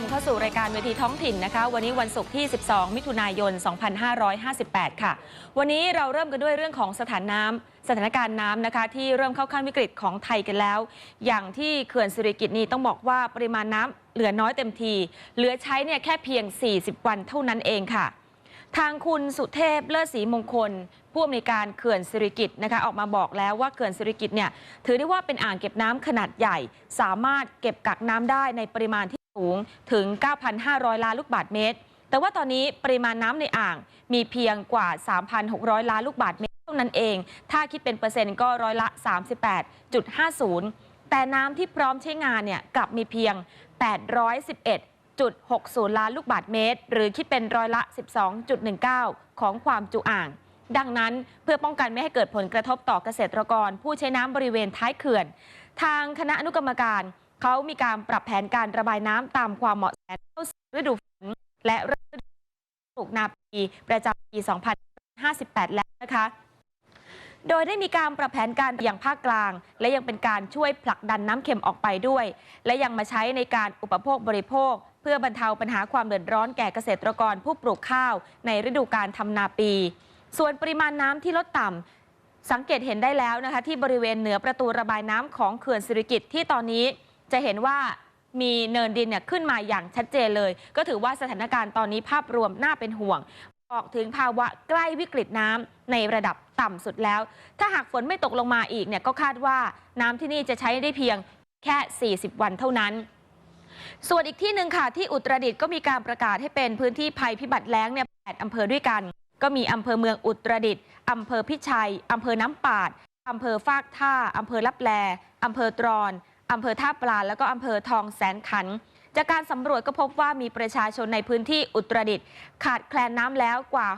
มเข้าสู่รายการเวทีท้องถิ่นนะคะ วันนี้วันศุกร์ที่ 12 มิถุนายน 2558 ค่ะ วันนี้เราเริ่มกันด้วยเรื่องของสถานน้ำสถานการณ์น้ำนะคะ ที่เริ่มเข้าขั้นวิกฤตของไทยกันแล้ว อย่างที่เขื่อนสิริกิตนี้ต้องบอกว่าปริมาณน้ำเหลือน้อยเต็มที เหลือใช้เนี่ยแค่เพียง 40 วันเท่านั้นเองค่ะทางคุณสุเทพเลิศศรีมงคล ผู้อำนวยการเขื่อนสิริกิตนะคะออกมาบอกแล้วว่าเขื่อนสิริกิตเนี่ยถือได้ว่าเป็นอ่างเก็บน้ำขนาดใหญ่ สามารถเก็บกักน้ำได้ในปริมาณที่ สูงถึง 9,500 ล้านลูกบาศก์เมตร แต่ว่าตอนนี้ปริมาณน้ำในอ่างมีเพียงกว่า 3,600 ล้านลูกบาศก์เมตรเท่านั้นเอง ถ้าคิดเป็นเปอร์เซ็นต์ก็ร้อยละ 38.50 แต่น้ำที่พร้อมใช้งานเนี่ยกลับมีเพียง 811.60 ล้านลูกบาศก์เมตร หรือคิดเป็นร้อยละ 12.19 ของความจุอ่าง ดังนั้นเพื่อป้องกันไม่ให้เกิดผลกระทบต่อเกษตรกร ผู้ใช้น้ำบริเวณท้ายเขื่อน ทางคณะอนุกรรมการ เขามีการปรับแผนการระบายน้ำตามความเหมาะสมเข้าสู่ฤดูฝนและฤดูปลูกนาปีประจำปี 2058 แล้วนะคะโดยได้มีการปรับแผนการอย่างภาคกลาง และยังเป็นการช่วยผลักดันน้ำเค็มออกไปด้วย และยังมาใช้ในการอุปโภคบริโภค เพื่อบรรเทาปัญหาความเดือดร้อนแก่เกษตรกรผู้ปลูกข้าว ในฤดูการทำนาปี ส่วนปริมาณน้ำที่ลดต่ำสังเกตเห็นได้แล้วนะคะที่บริเวณเหนือประตูระบายน้ำของเขื่อนสิริกิตที่ตอนนี้ จะเห็นว่ามีเนินดินเนี่ยขึ้นมาอย่างชัดเจนเลย ก็ถือว่าสถานการณ์ตอนนี้ภาพรวมน่าเป็นห่วง บอกถึงภาวะใกล้วิกฤตน้ำในระดับต่ำสุดแล้ว ถ้าหากฝนไม่ตกลงมาอีกเนี่ยก็คาดว่าน้ำที่นี่จะใช้ได้เพียงแค่ 40 วันเท่านั้น ส่วนอีกที่หนึ่งค่ะที่อุตรดิตถ์ก็มีการประกาศให้เป็นพื้นที่ภัยพิบัติแล้งเนี่ยแปดอำเภอด้วยกัน ก็มีอำเภอเมืองอุตรดิตถ์อำเภอพิชัยอำเภอน้ำปาดอำเภอฟากท่าอำเภอลับแลอำเภอตรอน อำเภอท่าปลาแล้วก็อำเภอทองแสนขัน จากการสำรวจก็พบว่ามีประชาชนในพื้นที่อุตรดิตถ์ขาดแคลนน้ำแล้วกว่า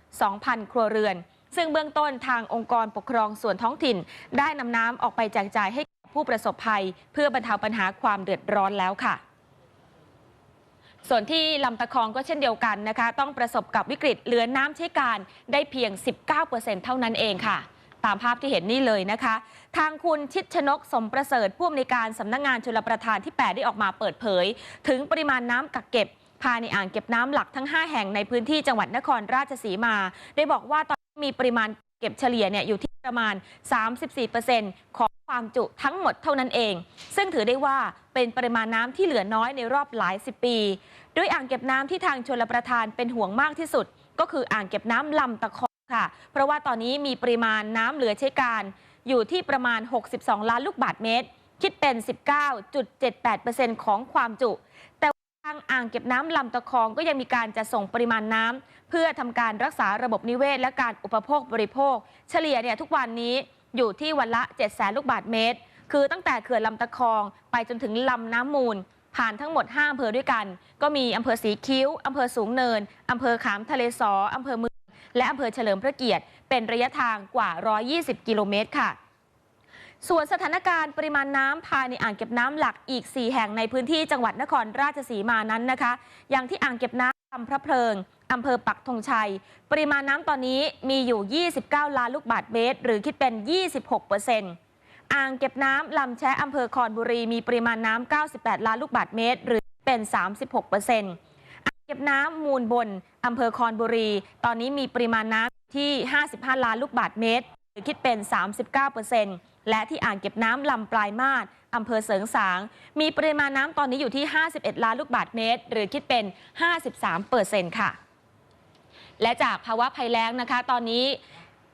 62,000 ครัวเรือน ซึ่งเบื้องต้นทางองค์กรปกครองส่วนท้องถิ่น ได้นำน้ำออกไปแจกจ่ายให้กับผู้ประสบภัย เพื่อบรรเทาปัญหาความเดือดร้อนแล้วค่ะส่วนที่ลำตะคองก็เช่นเดียวกันนะคะ ต้องประสบกับวิกฤตเหลือน้ำใช้การได้เพียง 19%เท่านั้นเองค่ะ ตามภาพที่เห็นนี่เลยนะคะ ทางคุณชิดชนกสมประเสริฐผู้อำนวยการสำนักงงานชลประทานที่ 8 ได้ออกมาเปิดเผย ถึงปริมาณน้ำกักเก็บภายในอ่างเก็บน้ำหลักทั้ง 5 แห่งในพื้นที่จังหวัดนครราชสีมา ได้บอกว่าตอนนี้มีปริมาณเก็บเฉลี่ยเนี่ยอยู่ที่ประมาณ 34%ของความจุทั้งหมดเท่านั้นเอง ซึ่งถือได้ว่าเป็นปริมาณน้ำที่เหลือน้อยในรอบหลายสิบปีโดยอ่างเก็บน้ำที่ทางชลประทานเป็นห่วงมากที่สุด ก็คืออ่างเก็บน้ำลำตะคอ ค่ะ เพราะว่าตอนนี้มีปริมาณน้ำเหลือใช้การอยู่ที่ประมาณ 62 ล้านลูกบาศก์เมตร คิดเป็น 19.78%ของความจุ แต่ทางอ่างเก็บน้ำลำตะคองก็ยังมีการจะส่งปริมาณน้ำเพื่อทำการรักษาระบบนิเวศ และการอุปโภคบริโภค เฉลี่ยเนี่ยทุกวันนี้อยู่ที่วันละ7 0 0 0 0ลูกบาศก์เมตร คือตั้งแต่เขื่อนลำตะคองไปจนถึงลำน้ำมูล ผ่านทั้งหมด 5อำเภอด้วยกัน ก็มีอำเภอสีคิ้วอำเภอสูงเนินอำเภอขามทะเลสออำเภอมือ และอำเภอเฉลิมพระเกียรติ เป็นระยะทางกว่า 120 กิโลเมตรค่ะ ส่วนสถานการณ์ปริมาณน้ำภายในอ่างเก็บน้ำหลักอีก 4 แห่งในพื้นที่จังหวัดนครราชสีมานั้นนะคะ อย่างที่อ่างเก็บน้ำลำพระเพลิง อำเภอปักธงชัย ปริมาณน้ำตอนนี้มีอยู่ 29 ล้านลูกบาศก์เมตร หรือคิดเป็น 26เปอร์เซ็นต์อ่างเก็บน้ำลำแชะอำเภอคอนบุรี มีปริมาณน้ำ98 ล้านลูกบาศก์เมตร หรือเป็น 36เปอร์เซ็นต์อ่างเก็บน้ำมูลบน อำเภอคอนบุรี ตอนนี้มีปริมาณน้ำที่ 55 ล้านลูกบาศก์เมตร หรือคิดเป็น 39เปอร์เซ็นต์และที่อ่างเก็บน้ำลำปลายมาศอำเภอเสริงสาง มีปริมาณน้ำตอนนี้อยู่ที่ 51 ล้านลูกบาศก์เมตร หรือคิดเป็น 53เปอร์เซ็นต์ค่ะ และจากภาวะภัยแล้งนะคะ ตอนนี้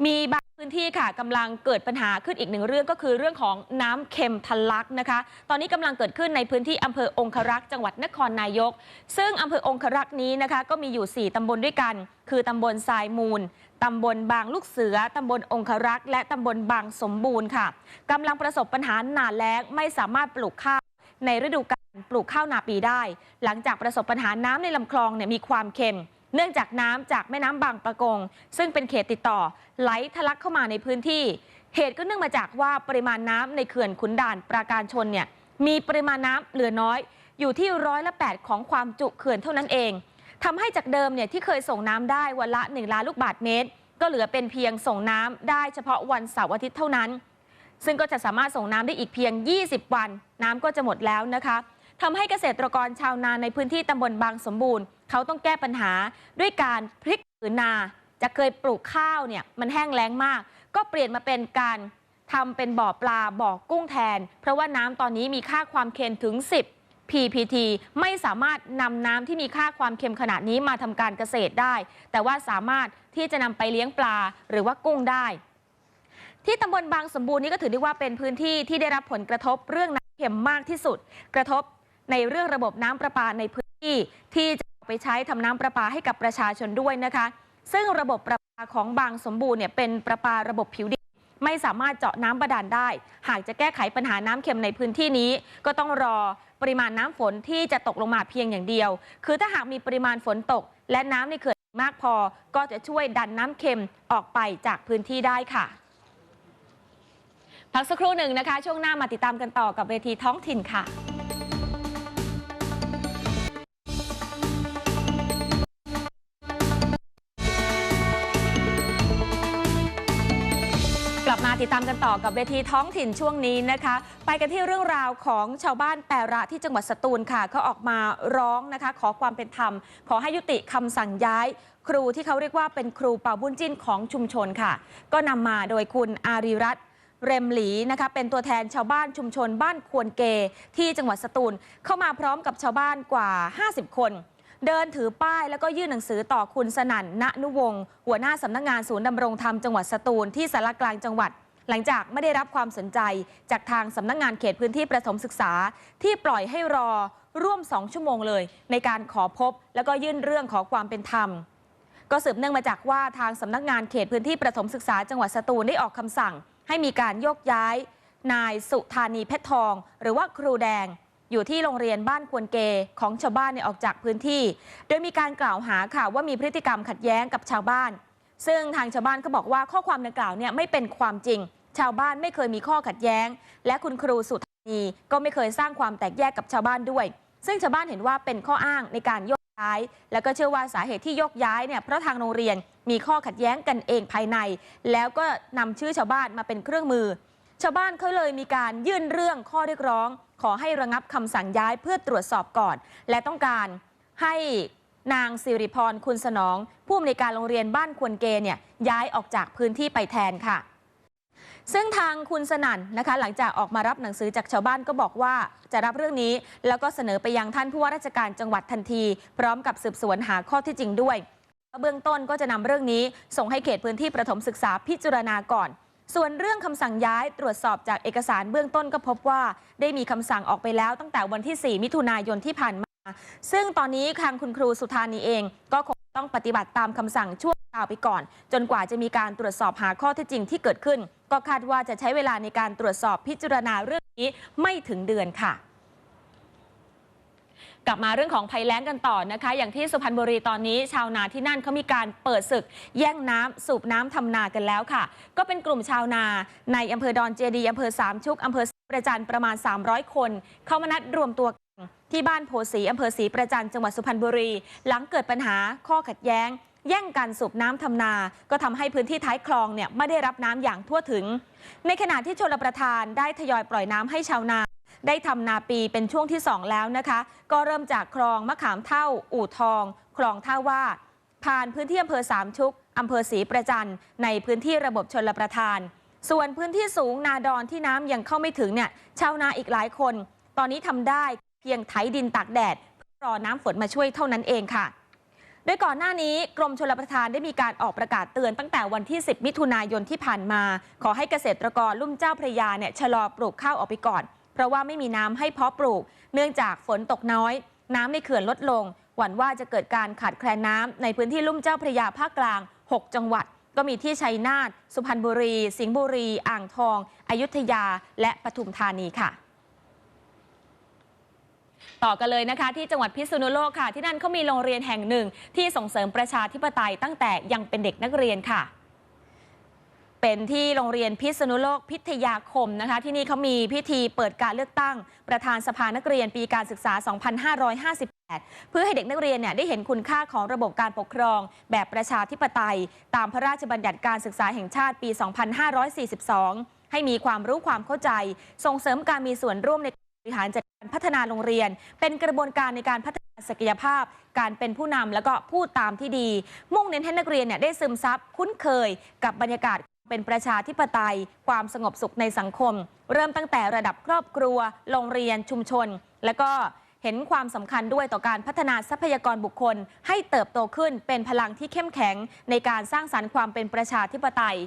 มีบาง พื้นที่ค่ะกำลังเกิดปัญหาขึ้นอีกหนึ่งเรื่องก็คือเรื่องของน้ำเค็มทะลักนะคะ ตอนนี้กำลังเกิดขึ้นในพื้นที่อำเภอองครักษ์จังหวัดนครนายก ซึ่งอำเภอองครักษ์นี้นะคะก็มีอยู่ 4ตำบลด้วยกัน คือตำบลทรายมูลตำบลบางลูกเสือ ตำบลองครักษ์ และตำบลบางสมบูรณ์ค่ะกำลังประสบปัญหาหนาแล้งไม่สามารถปลูกข้าวในฤดูกาลปลูกข้าวนาปีได้ หลังจากประสบปัญหาน้ำในลำคลองเนี่ยมีความเค็ม เนื่องจากน้ำจากแม่น้ำบางประกง ซึ่งเป็นเขตติดต่อไหลทะลักเข้ามาในพื้นที่ เหตุก็เนื่องมาจากว่าปริมาณน้ำในเขื่อนขุนด่านปราการชนเนี่ยมีปริมาณน้ำเหลือน้อย อยู่ที่ร้อยละแของความจุเขื่อนเท่านั้นเองทำให้จากเดิมเนี่ยที่เคยส่งน้ำได้วันละ 1 ล้านลูกบาศก์เมตร ก็เหลือเป็นเพียงส่งน้ำได้เฉพาะวันเสาร์อาทิตย์เท่านั้น ซึ่งก็จะสามารถส่งน้ำได้อีกเพียง 20 วัน น้ำก็จะหมดแล้วนะคะ ทำให้เกษตรกรชาวนาในพื้นที่ตำบลบางสมบูรณ์ เขาต้องแก้ปัญหาด้วยการพลิกผืนนา จะเคยปลูกข้าวเนี่ยมันแห้งแล้งมาก ก็เปลี่ยนมาเป็นการทำเป็นบ่อปลาบ่อกุ้งแทน เพราะว่าน้ำตอนนี้มีค่าความเค็มถึง 10 PPT ไม่สามารถนำน้ำที่มีค่าความเค็มขนาดนี้มาทำการเกษตรได้ แต่ว่าสามารถที่จะนำไปเลี้ยงปลาหรือว่ากุ้งได้ ที่ตำบลบางสมบูรณ์นี้ก็ถือได้ว่าเป็นพื้นที่ที่ได้รับผลกระทบเรื่องน้ำเค็มมากที่สุด กระทบ ในเรื่องระบบน้ำประปาในพื้นที่ที่จะไปใช้ทำน้ำประปาให้กับประชาชนด้วยนะคะ ซึ่งระบบประปาของบางสมบูรณ์เนี่ยเป็นประปาระบบผิวดินไม่สามารถเจาะน้ำบาดาลได้ หากจะแก้ไขปัญหาน้ำเค็มในพื้นที่นี้ ก็ต้องรอปริมาณน้ำฝนที่จะตกลงมาเพียงอย่างเดียว คือถ้าหากมีปริมาณฝนตก และน้ำในเขื่อนมากพอ ก็จะช่วยดันน้ำเค็มออกไปจากพื้นที่ได้ค่ะ พักสักครู่หนึ่งนะคะ ช่วงหน้ามาติดตามกันต่อกับเวทีท้องถิ่นค่ะ ติดตามกันต่อกับเวทีท้องถิ่นช่วงนี้นะคะ ไปกันที่เรื่องราวของชาวบ้านแประที่จังหวัดสตูลค่ะเขาออกมาร้องนะคะ ขอความเป็นธรรม ขอให้ยุติคำสั่งย้าย ครูที่เขาเรียกว่าเป็นครูเป่าบุญจิ้นของชุมชนค่ะ ก็นำมาโดยคุณอารีรัตนเรมหลีนะคะเป็นตัวแทนชาวบ้านชุมชนบ้านควนเก ที่จังหวัดสตูลเข้ามาพร้อมกับชาวบ้านกว่า 50 คน เดินถือป้ายแล้วก็ยื่นหนังสือต่อคุณสนั่นณนุวงศ์หัวหน้าสำนักงานศูนย์ดำรงธรรมจังหวัดสตูลที่สารกลางจังหวัด หลังจากไม่ได้รับความสนใจจากทางสำนักงานเขตพื้นที่ประถมศึกษา ที่ปล่อยให้รอร่วม 2 ชั่วโมงเลย ในการขอพบ แล้วก็ยื่นเรื่องขอความเป็นธรรม ก็สืบเนื่องมาจากว่าทางสำนักงานเขตพื้นที่ประถมศึกษา จังหวัดสตูลได้ออกคำสั่ง ให้มีการโยกย้าย นายสุธานีเพชรทอง หรือว่าครูแดงอยู่ที่โรงเรียนบ้านควนเกของชาวบ้านเนี่ยออกจากพื้นที่ โดยมีการกล่าวหาค่ะว่ามีพฤติกรรมขัดแย้งกับชาวบ้าน ซึ่งทางชาวบ้านก็บอกว่าข้อความดังกล่าวเนี่ยไม่เป็นความจริง ชาวบ้านไม่เคยมีข้อขัดแย้ง และคุณครูสุธานีก็ไม่เคยสร้างความแตกแยกกับชาวบ้านด้วย ซึ่งชาวบ้านเห็นว่าเป็นข้ออ้างในการโยกย้าย แล้วก็เชื่อว่าสาเหตุที่โยกย้ายเนี่ยเพราะทางโรงเรียนมีข้อขัดแย้งกันเองภายใน แล้วก็นำชื่อชาวบ้านมาเป็นเครื่องมือ ชาวบ้านเขาเลยมีการยื่นเรื่องข้อเรียกร้อง ขอให้ระงับคำสั่งย้ายเพื่อตรวจสอบก่อน และต้องการให้นางสิริพรคุณสนอง ผู้อำนวยการโรงเรียนบ้านควนเกเนี่ยย้ายออกจากพื้นที่ไปแทนค่ะ ซึ่งทางคุณสนั่นนะคะ หลังจากออกมารับหนังสือจากชาวบ้านก็บอกว่าจะรับเรื่องนี้ แล้วก็เสนอไปยังท่านผู้ว่าราชการจังหวัดทันที พร้อมกับสืบสวนหาข้อที่จริงด้วยเบื้องต้นก็จะนำเรื่องนี้ ส่งให้เขตพื้นที่ประถมศึกษาพิจารณาก่อน ส่วนเรื่องคำสั่งย้ายตรวจสอบจากเอกสารเบื้องต้นก็พบว่า ได้มีคำสั่งออกไปแล้วตั้งแต่วันที่ 4 มิถุนายนที่ผ่านมา ซึ่งตอนนี้ทางคุณครูสุธานีเองก็คงต้องปฏิบัติตามคำสั่งช่วค ราวไปก่อน จนกว่าจะมีการตรวจสอบหาข้อเท็จจริงที่เกิดขึ้น ก็คาดว่าจะใช้เวลาในการตรวจสอบพิจารณาเรื่องนี้ไม่ถึงเดือนค่ะกลับมาเรื่องของภัยแล้งกันต่อนะคะ อย่างที่สุพรรณบุรีตอนนี้ชาวนาที่นั่นเขามีการเปิดศึก แย่งน้ำสูบน้ำทำนากันแล้วค่ะ ก็เป็นกลุ่มชาวนา ในอำเภอดอนเจดีย์อำเภอสามชุกอำเภอสีประจันประมาณ 300 คน เข้ามานัดรวมตัวกันที่บ้านโพสีอำเภอศรีประจันจังหวัดสุพรรณบุรี หลังเกิดปัญหาข้อขัดแย้ง แย่งกันสูบน้ำทำนา ก็ทำให้พื้นที่ท้ายคลองเนี่ยไม่ได้รับน้ำอย่างทั่วถึง ในขณะที่ชลประทานได้ทยอยปล่อยน้ำให้ชาวนาได้ทำนาปีเป็นช่วงที่ 2 แล้วนะคะ ก็เริ่มจากคลองมะขามเท่า อู่ทอง คลองท่าว่า ผ่านพื้นที่อำเภอสามชุกอำเภอศรีประจันในพื้นที่ระบบชลประทาน ส่วนพื้นที่สูงนาดอนที่น้ำยังเข้าไม่ถึงเนี่ยชาวนาอีกหลายคน ตอนนี้ทำได้เพียงไถดินตากแดดเพื่อรอน้ำฝนมาช่วยเท่านั้นเองค่ะ ดยก่อนหน้านี้กรมชลประทานได้มีการออกประกาศเตือนตั้งแต่วันที่ 10 มิถุนายนที่ผ่านมา ขอให้เกษตรกรลุ่มเจ้าพระยาเนี่ยชะลอปลูกข้าวออกไปก่อน เพราะว่าไม่มีน้ำให้เพาะปลูก เนื่องจากฝนตกน้อย น้ำในเขื่อนลดลง หวั่นว่าจะเกิดการขาดแคลนน้ำในพื้นที่ลุ่มเจ้าพระยาภาคกลาง 6 จังหวัด ก็มีที่ชัยนาทสุพรรณบุรี สิงห์บุรี อ่างทอง อยุธยา และปทุมธานีค่ะ ต่อกันเลยนะคะ ที่จังหวัดพิษณุโลกค่ะ ที่นั่นเขามีโรงเรียนแห่งหนึ่ง ที่ส่งเสริมประชาธิปไตยตั้งแต่ยังเป็นเด็กนักเรียนค่ะ เป็นที่โรงเรียนพิษณุโลกพิทยาคมนะคะ ที่นี่เขามีพิธีเปิดการเลือกตั้ง ประธานสภานักเรียนปีการศึกษา 2558เพื่อให้เด็กนักเรียนเนี่ยได้เห็นคุณค่าของระบบการปกครอง แบบประชาธิปไตย ตามพระราชบัญญัติการศึกษาแห่งชาติปี 2542 ให้มีความรู้ความเข้าใจ ส่งเสริมการมีส่วนร่วมใน ริหารจัดการพัฒนาโรงเรียน เป็นกระบวนการในการพัฒนาศักยภาพ การเป็นผู้นำแล้วก็พูดตามที่ดี มุ่งเน้นให้นักเรียนเนี่ยได้ซึมซับคุ้นเคยกับบรรยากาศเป็นประชาธิปไตย ความสงบสุขในสังคม เริ่มตั้งแต่ระดับครอบครัว โรงเรียนชุมชน แล้วก็เห็นความสำคัญด้วยต่อการพัฒนาทรัพยากรบุคคล ให้เติบโตขึ้นเป็นพลังที่เข้มแข็ง ในการสร้างสรรค์ความเป็นประชาธิปไตย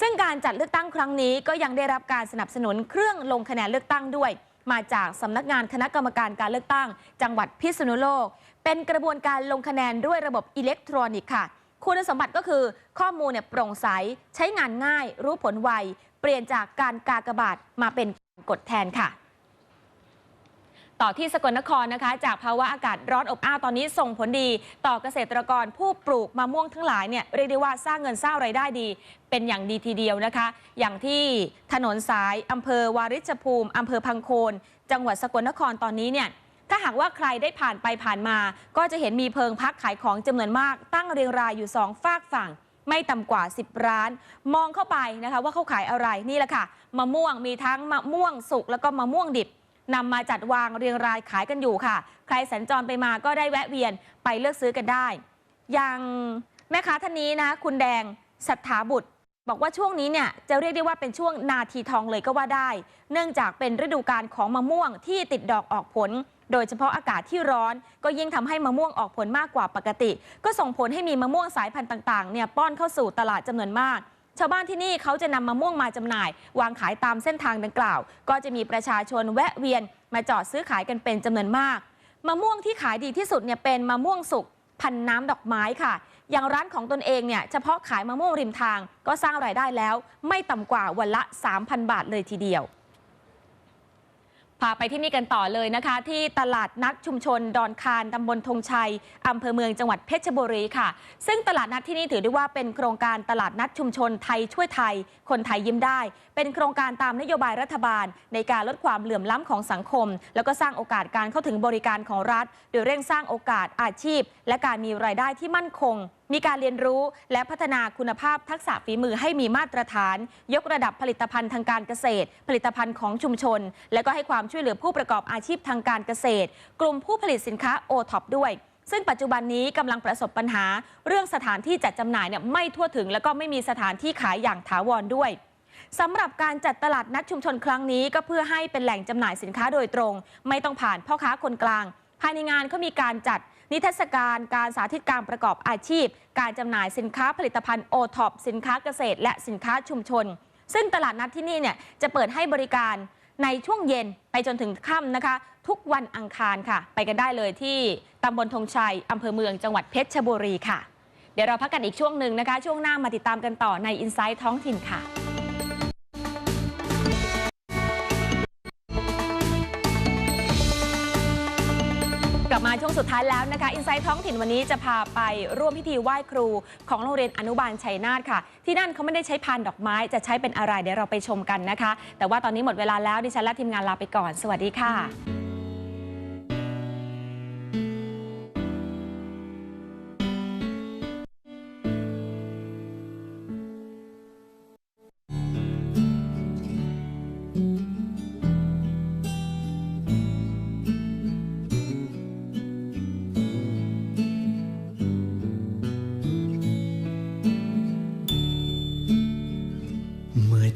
ซึ่งการจัดเลือกตั้งครั้งนี้ก็ยังได้รับการสนับสนุนเครื่องลงคะแนนเลือกตั้งด้วย มาจากสำนักงานคณะกรรมการการเลือกตั้ง จังหวัดพิษณุโลก เป็นกระบวนการลงคะแนนด้วยระบบอิเล็กทรอนิกส์ค่ะ คุณสมบัติก็คือข้อมูลเนี่ยโปร่งใส ใช้งานง่าย รู้ผลไว เปลี่ยนจากการกากบาทมาเป็นการกดแทนค่ะ ต่อที่สกลนครนะคะ จากภาวะอากาศร้อนอบอ้าวตอนนี้ส่งผลดี ต่อเกษตรกรผู้ปลูกมะม่วงทั้งหลายเนี่ยเรียกได้ว่าสร้างเงินสร้างไรายได้ดี เป็นอย่างดีทีเดียวนะคะ อย่างที่ถนนสายอำเภอวาริชภูมิอำเภอพังโคน จังหวัดสกลนครตอนนี้เนี่ยถ้าหากว่าใครได้ผ่านไปผ่านมา ก็จะเห็นมีเพิงพักขายของจำนวนมาก ตั้งเรียงรายอยู่สองฝากฝั่งไม่ต่ำกว่า 10 ร้าน มองเข้าไปนะคะ ว่าเขาขายอะไรนี่แหละค่ะมะม่วงมีทั้งมะม่วงสุกแล้วก็มะม่วงดิบ นำมาจัดวางเรียงรายขายกันอยู่ค่ะ ใครสัญจรไปมาก็ได้แวะเวียนไปเลือกซื้อกันได้ อย่างแม่ค้าท่านนี้นะ คุณแดงสัทธาบุตร บอกว่าช่วงนี้เนี่ยจะเรียกได้ว่าเป็นช่วงนาทีทองเลยก็ว่าได้ เนื่องจากเป็นฤดูกาลของมะม่วงที่ติดดอกออกผล โดยเฉพาะอากาศที่ร้อน ก็ยิ่งทำให้มะม่วงออกผลมากกว่าปกติ ก็ส่งผลให้มีมะม่วงสายพันธุ์ต่างๆเนี่ยป้อนเข้าสู่ตลาดจำนวนมาก ชาวบ้านที่นี่เขาจะนำมะม่วงมาจำหน่าย วางขายตามเส้นทางดังกล่าว ก็จะมีประชาชนแวะเวียน มาจอดซื้อขายกันเป็นจำนวนมาก มะม่วงที่ขายดีที่สุดเนี่ยเป็นมะม่วงสุกพันน้ำดอกไม้ค่ะ อย่างร้านของตนเองเนี่ยเฉพาะขายมะม่วงริมทางก็สร้างรายได้แล้ว ไม่ต่ำกว่าวันละ 3,000 บาทเลยทีเดียว พาไปที่นี่กันต่อเลยนะคะ ที่ตลาดนัดชุมชน ดอนคารตำบลธงชัยอำเภอเมืองจังหวัดเพชรบุรีค่ะ ซึ่งตลาดนัดที่นี่ถือได้ว่าเป็นโครงการตลาดนัดชุมชนไทยช่วยไทย คนไทยยิ้มได้ เป็นโครงการตามนโยบายรัฐบาล ในการลดความเหลื่อมล้ำของสังคม แล้วก็สร้างโอกาสการเข้าถึงบริการของรัฐ โดยเร่งสร้างโอกาสอาชีพ และการมีรายได้ที่มั่นคงมีการเรียนรู้และพัฒนาคุณภาพทักษะฝีมือให้มีมาตรฐาน ยกระดับผลิตภัณฑ์ทางการเกษตร ผลิตภัณฑ์ของชุมชน และก็ให้ความช่วยเหลือผู้ประกอบอาชีพทางการเกษตร กลุ่มผู้ผลิตสินค้าโอท็อปด้วยซึ่งปัจจุบันนี้กำลังประสบปัญหา เรื่องสถานที่จัดจำหน่ายเนี่ยไม่ทั่วถึง แล้วก็ไม่มีสถานที่ขายอย่างถาวรด้วยสำหรับการจัดตลาดนัดชุมชนครั้งนี้ ก็เพื่อให้เป็นแหล่งจำหน่ายสินค้าโดยตรง ไม่ต้องผ่านพ่อค้าคนกลาง ภายในงานเขามีการจัด นิทรรศการการสาธิตการประกอบอาชีพ การจำหน่ายสินค้าผลิตภัณฑ์โอท็อปสินค้าเกษตร และสินค้าชุมชน ซึ่งตลาดนัดที่นี่เนี่ยจะเปิดให้บริการในช่วงเย็นไปจนถึงค่ำนะคะ ทุกวันอังคารค่ะ ไปกันได้เลยที่ตำบลธงชัยอำเภอเมืองจังหวัดเพชรบุรีค่ะ เดี๋ยวเราพักกันอีกช่วงหนึ่งนะคะ ช่วงหน้ามาติดตามกันต่อใน i n s i ซต์ท้องถิ่นค่ะ สุดท้ายแล้วนะคะอินไซต์ท้องถิ่นวันนี้จะพาไปร่วมพิธีไหว้ครูของโรงเรียนอนุบาลชัยนาทค่ะ ที่นั่นเขาไม่ได้ใช้พานดอกไม้จะใช้เป็นอะไรเดี๋ยวเราไปชมกันนะคะ แต่ว่าตอนนี้หมดเวลาแล้วดิฉันและทีมงานลาไปก่อน สวัสดีค่ะ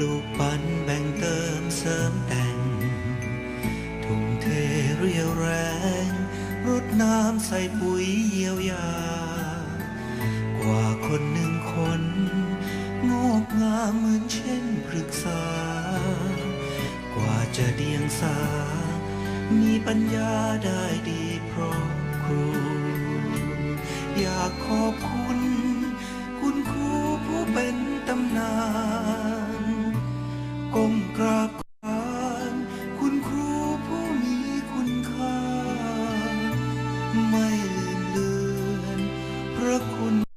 ลูกปันแบ่งเติมเสริมแต่ง ทุ่มเทเรียวแรง รดน้ำใส่ปุ๋ยเยียวยา กว่าคนหนึ่งคน งอกงามเหมือนเช่นพฤกษา กว่าจะเดียงสา มีปัญญาได้ดีเพราะครู อยากขอบคุณ ไม่ลืมเลือนพระคุณ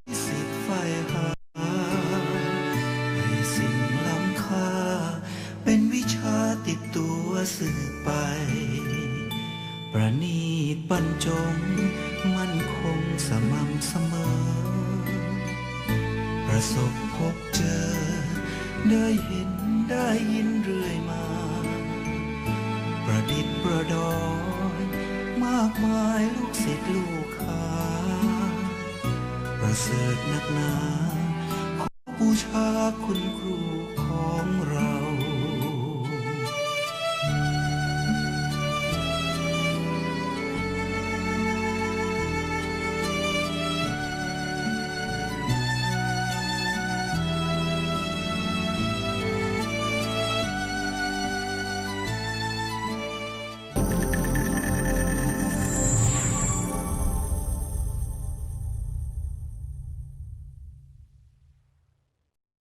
ริฐนักหนาขอบูชาคุณครูของเรา